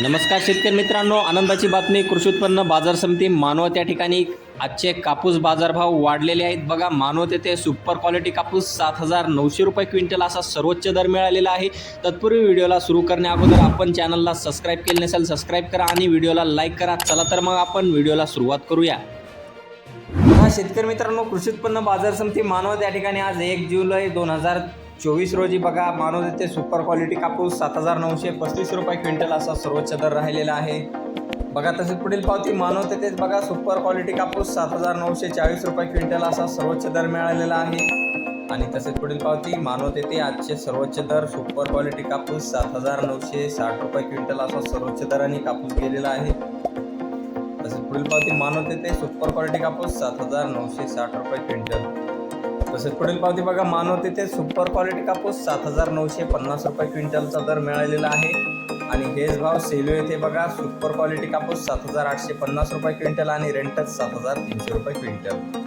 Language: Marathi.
नमस्कार शेतकरी मित्रांनो आनंदाची बातमी कृषी उत्पन्न बाजार समिती मानवत या ठिकाणी. आजचे कापूस बाजारभाव वाढलेले आहेत. बघा मानवत येथे सुपर क्वालिटी कापूस सात हजार नऊशे रुपये क्विंटल असा सर्वोच्च दर मिळालेला आहे. तत्पूर्वी व्हिडिओला सुरू करण्या अगोदर आपण चॅनलला सबस्क्राईब केले नसेल सबस्क्राईब करा आणि व्हिडिओला लाईक करा. चला तर मग आपण व्हिडिओला सुरुवात करूया. हा शेतकरी मित्रांनो कृषी उत्पन्न बाजार समिती मानवत या ठिकाणी आज एक जुलै दोन हजार चोवीस रोजी बघा मानव येथे सुपर क्वालिटी कापूस सात हजार नऊशे पस्तीस रुपये क्विंटल असा सर्वोच्च दर राहिलेला आहे. बघा तसेच पुढील पावती मानव तेथेच बघा सुपर क्वालिटी कापूस सात हजार नऊशे चाळीस रुपये क्विंटल असा सर्वोच्च दर मिळालेला आहे. आणि तसेच पुढील पावती मानव तेथे आजचे सर्वोच्च दर सुपर क्वालिटी कापूस सात हजार नऊशे साठ रुपये क्विंटल असा सर्वोच्च दराने कापूस गेलेला आहे. तसेच पुढील पावती मानव तेथे सुपर क्वालिटी कापूस सात हजार नऊशे साठ रुपये क्विंटल. तसेच पुढील पावती बघा. मानवत येथे सुपर क्वालिटी कापूस सात हजार नऊशे पन्नास रुपये क्विंटलचा दर मिळालेला आहे. आणि हेच भाव सेलू येथे बघा. सुपर क्वालिटी कापूस सात हजार आठशे पन्नास रुपये क्विंटल आणि रेंटच सात हजार तीनशे रुपये क्विंटल.